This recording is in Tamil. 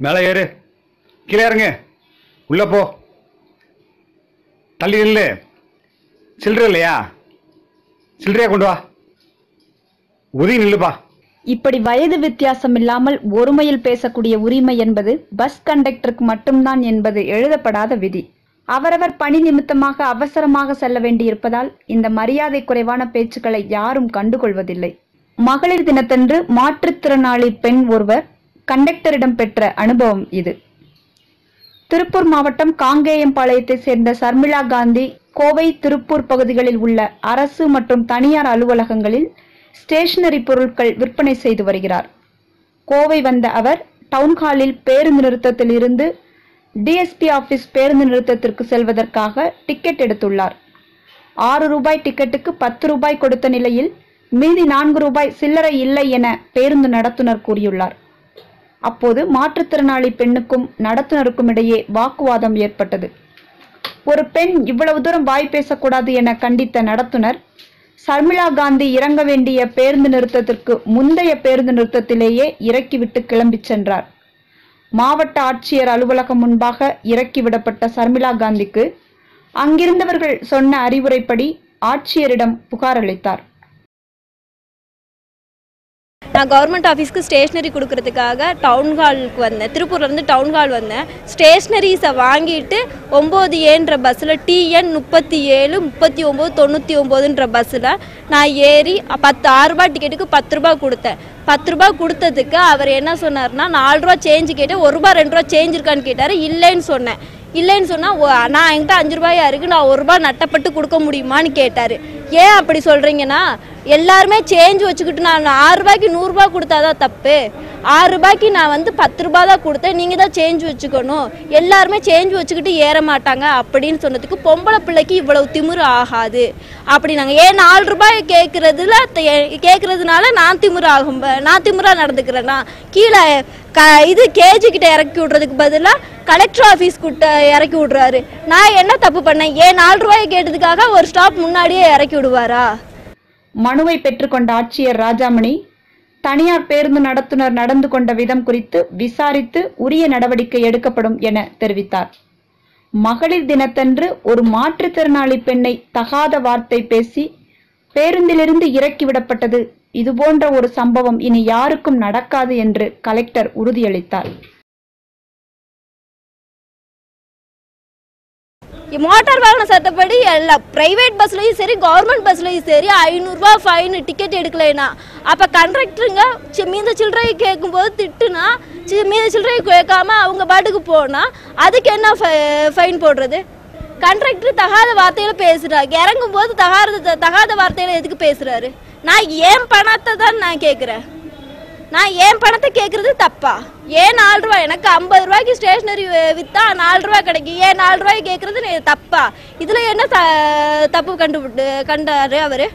மேலே ஏறு. கீழே இறங்கு. உள்ளே போ. தள்ளி நில்லு. சில்லறை இல்லையா? சில்லறையா கொண்டு வா. உதவி நில்லுப்பா இப்படி வயது வித்தியாசம் இல்லாமல் ஒருமையில் பேசக்கூடிய உரிமை என்பது பஸ் கண்டக்டருக்கு மட்டும்தான் என்பது எழுதப்படாத விதி. அவரவர் பணி நிமித்தமாக அவசரமாக செல்ல வேண்டியிருப்பதால் இந்த மரியாதை குறைவான பேச்சுக்களை யாரும் கண்டுகொள்வதில்லை. மகளிர் தினத்தன்று மாற்றுத்திறனாளி பெண் ஒருவர் கண்டக்டரிடம் பெற்ற அனுபவம் இது. திருப்பூர் மாவட்டம் காங்கேயம்பாளையத்தை சேர்ந்த சர்மிளா காந்தி கோவை திருப்பூர் பகுதிகளில் உள்ள அரசு மற்றும் தனியார் அலுவலகங்களில் ஸ்டேஷனரி பொருட்கள் விற்பனை செய்து வருகிறார். கோவை வந்த அவர் டவுன்ஹாலில் பேருந்து நிறுத்தத்தில் இருந்து டிஎஸ்பி ஆபீஸ் பேருந்து நிறுத்தத்திற்கு செல்வதற்காக டிக்கெட் எடுத்துள்ளார். ஆறு ரூபாய் டிக்கெட்டுக்கு பத்து ரூபாய் கொடுத்த நிலையில் மீதி நான்கு ரூபாய் சில்லறை இல்லை என பேருந்து நடத்துனர் கூறியுள்ளார். அப்போது மாற்றுத்திறனாளி பெண்ணுக்கும் நடத்துனருக்கும் இடையே வாக்குவாதம் ஏற்பட்டது. ஒரு பெண் இவ்வளவு தூரம் வாய் பேசக்கூடாது என கண்டித்த நடத்துனர் சர்மிளா காந்தி இறங்க வேண்டிய பேருந்து நிறுத்தத்திற்கு முந்தைய பேருந்து நிறுத்தத்திலேயே இறக்கிவிட்டு கிளம்பிச் சென்றார். மாவட்ட ஆட்சியர் அலுவலகம் முன்பாக இறக்கிவிடப்பட்ட சர்மிளா காந்திக்கு அங்கிருந்தவர்கள் சொன்ன அறிவுரைப்படி ஆட்சியரிடம் புகார் அளித்தார். நான் கவர்மெண்ட் ஆஃபீஸ்க்கு ஸ்டேஷ்னரி கொடுக்கறதுக்காக டவுன் ஹாலுக்கு வந்தேன். திருப்பூர்லேருந்து டவுன் ஹால் வந்தேன். ஸ்டேஷ்னரிஸை வாங்கிட்டு ஒம்பது ஏன்ற பஸ்ஸில் டிஎன் முப்பத்தி ஏழு முப்பத்தி ஒம்பது தொண்ணூற்றி ஒம்போதுன்ற பஸ்ஸில் நான் ஏறி பத்து ஆறுரூபா டிக்கெட்டுக்கு பத்து ரூபா கொடுத்தேன். பத்து ரூபா கொடுத்ததுக்கு அவர் என்ன சொன்னார்னா நாலு ரூபா சேஞ்சு கேட்டேன் ஒரு ரூபா ரெண்டு ரூபா சேஞ்ச் இருக்கான்னு கேட்டார். இல்லைன்னு சொன்னேன். இல்லைன்னு சொன்னால் நான் என்கிட்ட அஞ்சு ரூபாயா இருக்குது நான் ஒரு ரூபா நட்டப்பட்டு கொடுக்க முடியுமான்னு கேட்டார். ஏன் அப்படி சொல்கிறீங்கன்னா எல்லாருமே சேஞ்ச் வச்சுக்கிட்டு நான் ஆறு ரூபாய்க்கு நூறுரூபா கொடுத்தாதான் தப்பு. ஆறு ரூபாய்க்கு நான் வந்து பத்து ரூபா தான் கொடுத்தேன். நீங்கள் தான் சேஞ்ச் வச்சுக்கணும். எல்லாருமே சேஞ்ச் வச்சுக்கிட்டு ஏற மாட்டாங்க அப்படின்னு சொன்னதுக்கு பொம்பளை பிள்ளைக்கு இவ்வளவு திமிரு ஆகாது. அப்படி நாங்கள் ஏன் நாலு ரூபாய் கேட்குறதுல கேட்குறதுனால நான் திமிரு ஆகும் நான் திமிரா நடந்துக்கிறேன்னா கீழே க இது கேஜி கிட்ட இறக்கி விட்றதுக்கு பதிலாக கலெக்டர் ஆஃபீஸ் கிட்ட இறக்கி விட்றாரு. நான் என்ன தப்பு பண்ணேன்? ஏன் நாலு ரூபாய் கேட்டதுக்காக ஒரு ஸ்டாப் முன்னாடியே இறக்கி விடுவாரா? மனுவை பெற்றுக்கொண்ட ஆட்சியர் ராஜாமணி தனியார் பேருந்து நடத்துனர் நடந்து கொண்ட விதம் குறித்து விசாரித்து உரிய நடவடிக்கை எடுக்கப்படும் என தெரிவித்தார். மகளிர் தினத்தன்று ஒரு மாற்றுத்திறனாளி பெண்ணை தகாத வார்த்தை பேசி பேருந்திலிருந்து இறக்கிவிடப்பட்டது இதுபோன்ற ஒரு சம்பவம் இனி யாருக்கும் நடக்காது என்று கலெக்டர் உறுதியளித்தார். மோட்டார் வாகன சட்டப்படி எல்லா பிரைவேட் பஸ்லையும் சரி கவர்மெண்ட் பஸ்லையும் சரி ஐநூறுரூவா ஃபைன் டிக்கெட் எடுக்கலைனா அப்போ கண்ட்ரக்டருங்க சி மீத சில்லறை கேட்கும்போது திட்டுனா சி மீத சில்லறை கேட்காம அவங்க பாட்டுக்கு போனால் அதுக்கு என்ன ஃபைன் போடுறது? கண்ட்ரக்டர் தகாத வார்த்தையில் பேசுகிறாரு இறங்கும் போது தகாத தகாத வார்த்தையில் எதுக்கு பேசுகிறாரு நான் ஏன் பணத்தை தான் நான் கேட்குறேன்? நான் ஏன் பணத்தை கேட்குறது தப்பா? ஏன் நாலு ரூபாய்? எனக்கு ஐம்பது ரூபாய்க்கு ஸ்டேஷ்னரி விற்றா நாலு ரூபாய் கிடைக்கும். ஏன் நாலு ரூபாய் கேட்குறது தப்பா? இதில் என்ன த தப்பு கண்டுபிட்டு கண்டாரு அவர்?